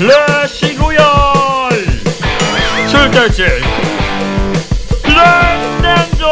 로얄 출결지 플랜덴전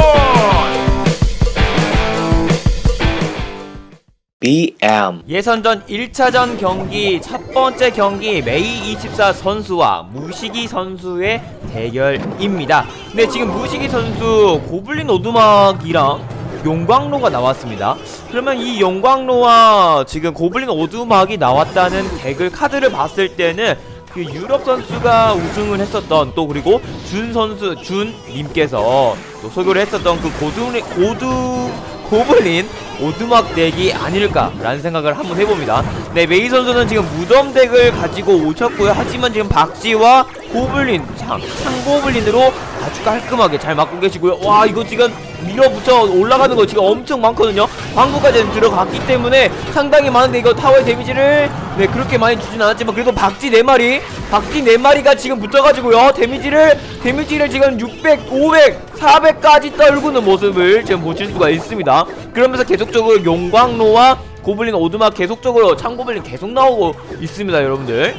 BM 예선전 1차전 경기 첫 번째 경기 메이 24 선수와 무시기 선수의 대결입니다. 네, 지금 무시기 선수 고블린 오두막이랑 용광로가 나왔습니다. 그러면 이 용광로와 지금 고블린 오두막이 나왔다는 댓글 카드를 봤을 때는 그 유럽 선수가 우승을 했었던 또 그리고 준 선수 준 님께서 또 소개를 했었던 그 고두 고두 고블린 오두막 덱이 아닐까라는 생각을 한번 해봅니다. 네, 메이 선수는 지금 무덤 덱을 가지고 오셨고요. 하지만 지금 박지와 고블린, 창, 창고블린으로 아주 깔끔하게 잘 맞고 계시고요. 와, 이거 지금 밀어붙여 올라가는 거 지금 엄청 많거든요. 광고까지 들어갔기 때문에 상당히 많은데 이거 타워의 데미지를 네, 그렇게 많이 주진 않았지만 그래도 박지 4마리, 박지 4마리가 지금 붙어가지고요. 데미지를, 데미지를 지금 600, 500, 400까지 떨구는 모습을 지금 보실 수가 있습니다. 그러면서 계속적으로 용광로와 고블린 오두막 계속적으로 창고블린 계속 나오고 있습니다 여러분들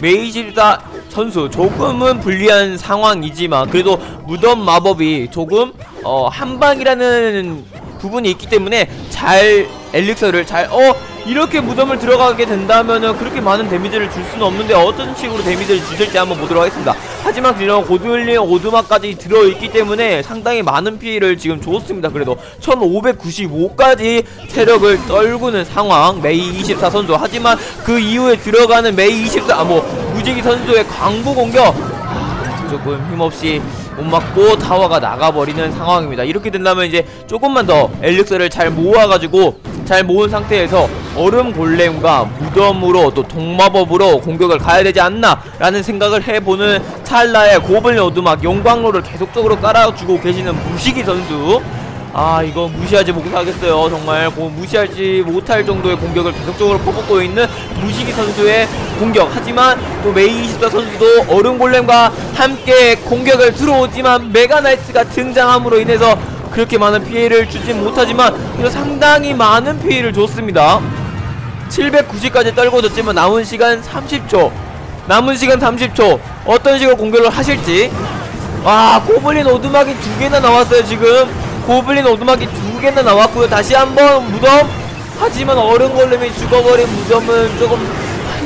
메이지다 선수 조금은 불리한 상황이지만 그래도 무덤 마법이 조금 어 한방이라는 부분이 있기 때문에 잘 엘릭서를 잘 어 이렇게 무덤을 들어가게 된다면은 그렇게 많은 데미지를 줄 수는 없는데 어떤 식으로 데미지를 주실지 한번 보도록 하겠습니다. 하지만 그냥 고들린 오두막까지 들어있기 때문에 상당히 많은 피해를 지금 줬습니다. 그래도 1595까지 체력을 떨구는 상황 메이 24 선수 하지만 그 이후에 들어가는 메이 24아뭐 무지기 선수의 광부 공격 조금 힘없이 못 맞고 타워가 나가버리는 상황입니다. 이렇게 된다면 이제 조금만 더 엘릭서를 잘 모아가지고 잘 모은 상태에서 얼음 골렘과 무덤으로 또 동마법으로 공격을 가야 되지 않나 라는 생각을 해보는 찰나에 고블린 오두막 용광로를 계속적으로 깔아주고 계시는 무시기 선수. 아 이거 무시하지 못하겠어요. 정말 뭐 무시하지 못할 정도의 공격을 계속적으로 퍼붓고 있는 무시기 선수의 공격. 하지만 또 메이 24 선수도 얼음 골렘과 함께 공격을 들어오지만 메가나이트가 등장함으로 인해서 그렇게 많은 피해를 주지 못하지만 이거 상당히 많은 피해를 줬습니다. 790까지 떨궈졌지만 남은 시간 30초. 남은 시간 30초. 어떤 식으로 공격을 하실지. 와 고블린 오두막이 두 개나 나왔어요 지금. 고블린 오두막이 두 개나 나왔고요. 다시 한번 무덤. 하지만 얼음 골렘이 죽어버린 무덤은 조금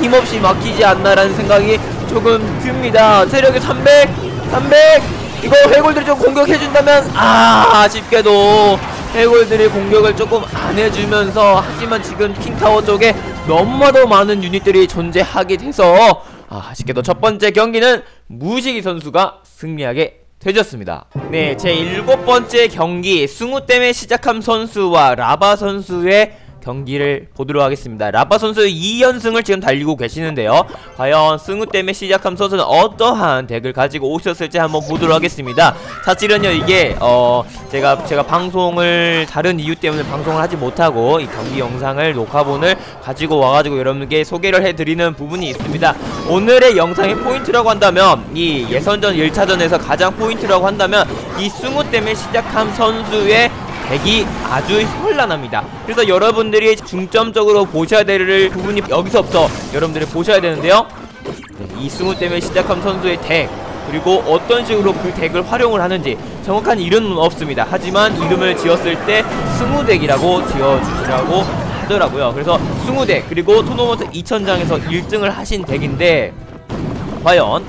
힘없이 막히지 않나라는 생각이 조금 듭니다. 체력이 300 300 이거 해골들이 좀 공격해준다면 아 아쉽게도 해골들이 공격을 조금 안 해주면서 하지만 지금 킹타워 쪽에 너무나도 많은 유닛들이 존재하게 돼서 아, 아쉽게도 첫 번째 경기는 무시기 선수가 승리하게 되졌습니다. 네, 제 일곱 번째 경기 승우 때문에 시작한 선수와 라바 선수의 경기를 보도록 하겠습니다. 라바 선수 2연승을 지금 달리고 계시는데요. 과연 승우 때문에 시작한 선수는 어떠한 덱을 가지고 오셨을지 한번 보도록 하겠습니다. 사실은요 이게 어 제가 제가 방송을 다른 이유 때문에 방송을 하지 못하고 이 경기 영상을 녹화본을 가지고 와가지고 여러분께 소개를 해드리는 부분이 있습니다. 오늘의 영상의 포인트라고 한다면 이 예선전 1차전에서 가장 포인트라고 한다면 이 승우 때문에 시작한 선수의 덱이 아주 현란합니다. 그래서 여러분들이 중점적으로 보셔야 될 부분이 여기서부터 여러분들이 보셔야 되는데요. 네, 이승우 때문에 시작한 선수의 덱 그리고 어떤 식으로 그 덱을 활용을 하는지 정확한 이름은 없습니다. 하지만 이름을 지었을 때 승우덱이라고 지어주시라고 하더라고요. 그래서 승우덱 그리고 토너먼트 2000장에서 1등을 하신 덱인데 과연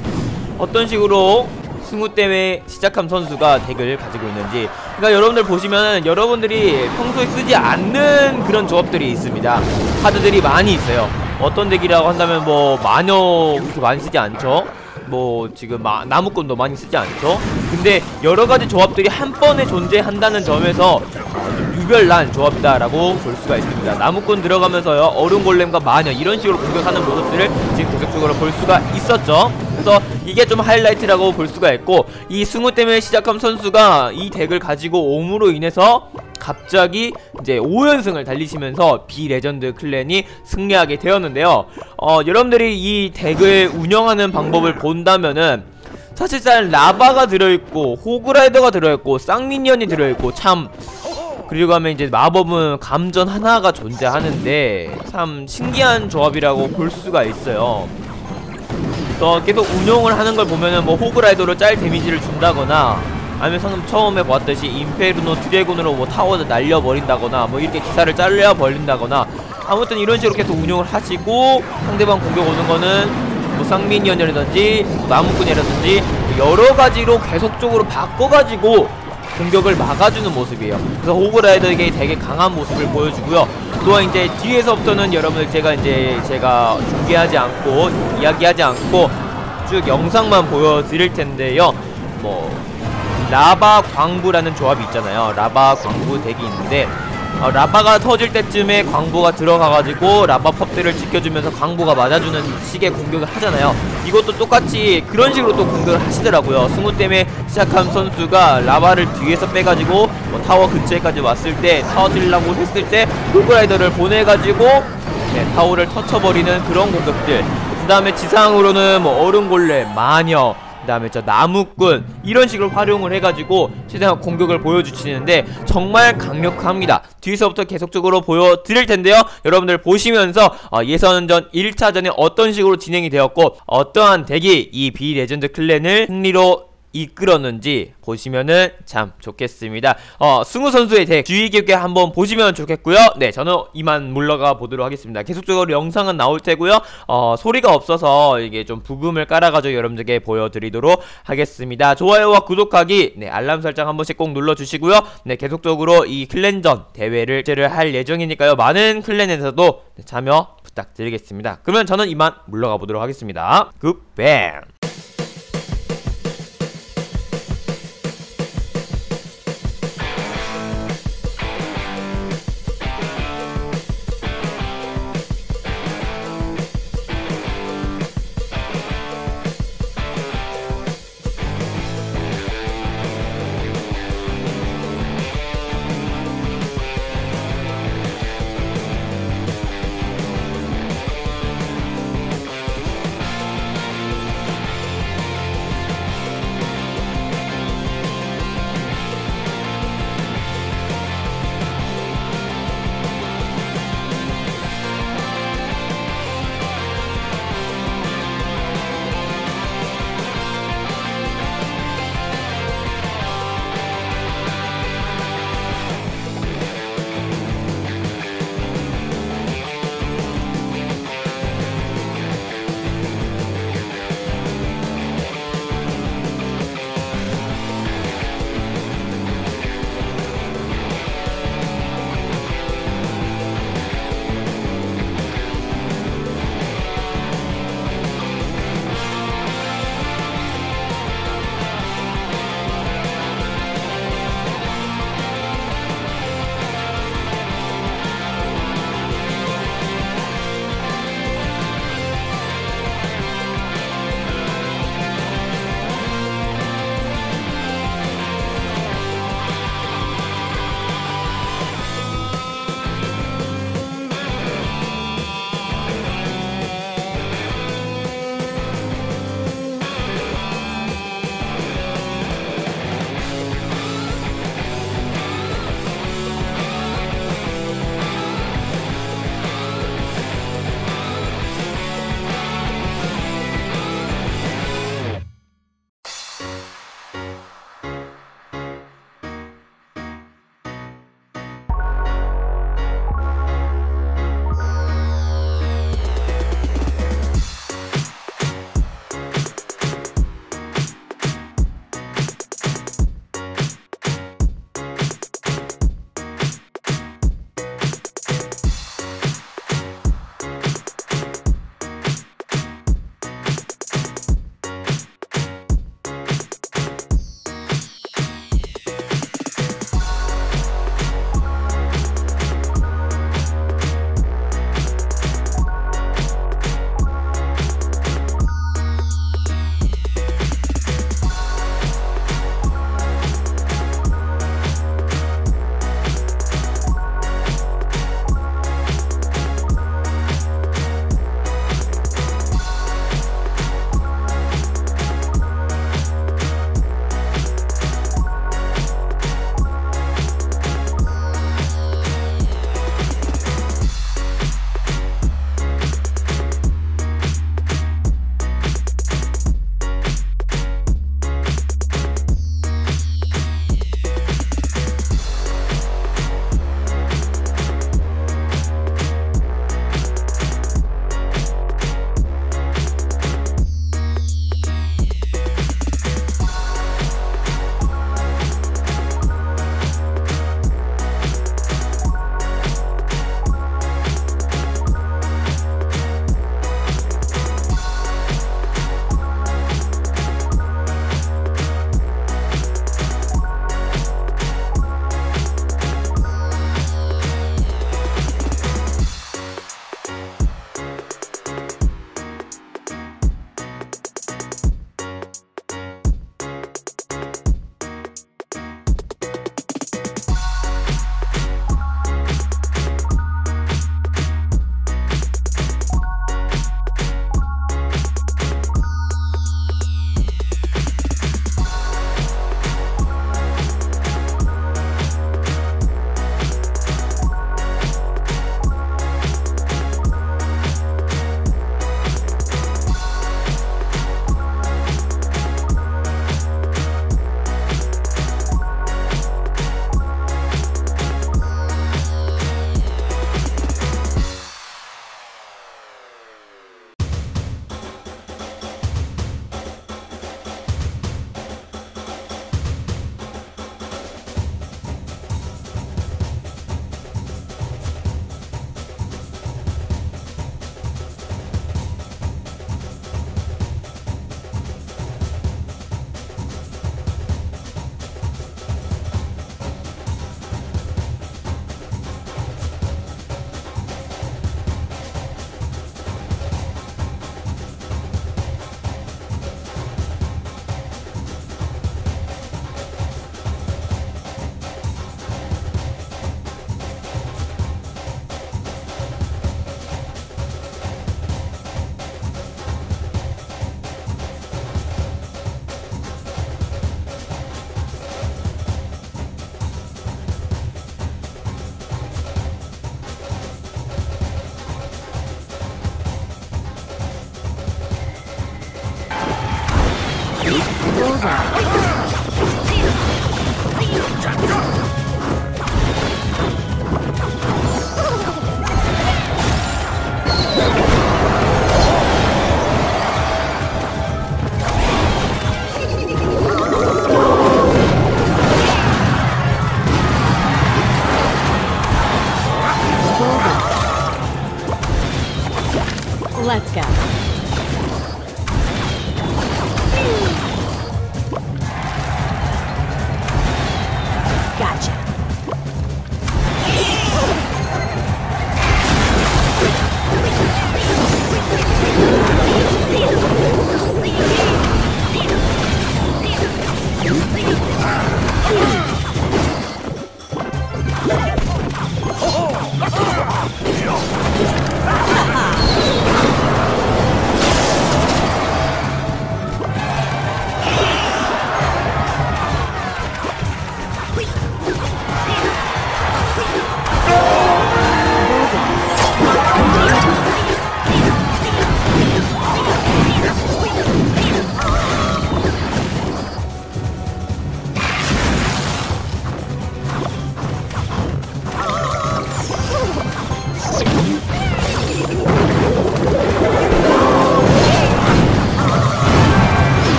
어떤 식으로 승우 때문에 시작한 선수가 덱을 가지고 있는지 그러니까 여러분들 보시면 여러분들이 평소에 쓰지 않는 그런 조합들이 있습니다. 카드들이 많이 있어요. 어떤 덱이라고 한다면 뭐 마녀 그렇게 많이 쓰지 않죠? 뭐 지금 마, 나무꾼도 많이 쓰지 않죠? 근데 여러가지 조합들이 한 번에 존재한다는 점에서 어, 유별난 조합이다라고 볼 수가 있습니다. 나무꾼 들어가면서요 얼음 골렘과 마녀 이런 식으로 공격하는 모습들을 지금 계속적으로 볼 수가 있었죠 그래서 이게 좀 하이라이트라고 볼 수가 있고 이 승우 때문에 시작한 선수가 이 덱을 가지고 옴으로 인해서 갑자기 이제 5연승을 달리시면서 비레전드 클랜이 승리하게 되었는데요. 어 여러분들이 이 덱을 운영하는 방법을 본다면은 사실상 라바가 들어있고 호그라이더가 들어있고 쌍미니언이 들어있고 참. 그리고 하면 이제 마법은 감전 하나가 존재하는데 참 신기한 조합이라고 볼 수가 있어요 뒤에서부터 계속 운용을 하는 걸 보면은 뭐 호그라이더로 짤 데미지를 준다거나 아니면 방금 처음에 보았듯이 임페르노 드래곤으로 뭐 타워를 날려버린다거나 뭐 이렇게 기사를 잘려 버린다거나 아무튼 이런 식으로 계속 운용을 하시고 상대방 공격 오는 거는 뭐 쌍민연이라든지 뭐 나무꾼이라든지 여러 가지로 계속적으로 바꿔가지고 공격을 막아주는 모습이에요. 그래서 호그라이더에게 되게 강한 모습을 보여주고요. 또한 이제 뒤에서부터는 여러분들 제가 이제 제가 중계하지 않고 이야기하지 않고 쭉 영상만 보여드릴 텐데요. 뭐 라바 광부라는 조합이 있잖아요. 라바 광부 덱이 있는데 어, 라바가 터질 때쯤에 광부가 들어가가지고 라바 펍들을 지켜주면서 광부가 맞아주는 식의 공격을 하잖아요. 이것도 똑같이 그런 식으로 또 공격을 하시더라고요. 승우 때문에 시작한 선수가 라바를 뒤에서 빼가지고 뭐 타워 근처에까지 왔을 때 들려고 했을 때 홀그라이더를 보내가지고 네, 타워를 터쳐버리는 그런 공격들. 그 다음에 지상으로는 뭐 얼음골렘, 마녀, 그 다음에 저 나무꾼 이런 식으로 활용을 해가지고 최대한 공격을 보여주시는데 정말 강력합니다. 뒤에서부터 계속적으로 보여드릴 텐데요. 여러분들 보시면서 어, 예선전 1차전에 어떤 식으로 진행이 되었고 어떠한 덱이 이 비레전드 클랜을 승리로 이끌었는지 보시면은 참 좋겠습니다. 어, 승우 선수의 덱 주의 깊게 한번 보시면 좋겠고요. 네, 저는 이만 물러가 보도록 하겠습니다. 계속적으로 영상은 나올 테고요. 어, 소리가 없어서 이게 좀 부금을 깔아가지고 여러분들께 보여드리도록 하겠습니다. 좋아요와 구독하기, 네, 알람 설정 한 번씩 꼭 눌러주시고요. 네, 계속적으로 이 클랜전 대회를 할 예정이니까요. 많은 클랜에서도 네, 참여 부탁드리겠습니다. 그러면 저는 이만 물러가 보도록 하겠습니다. 굿뱅!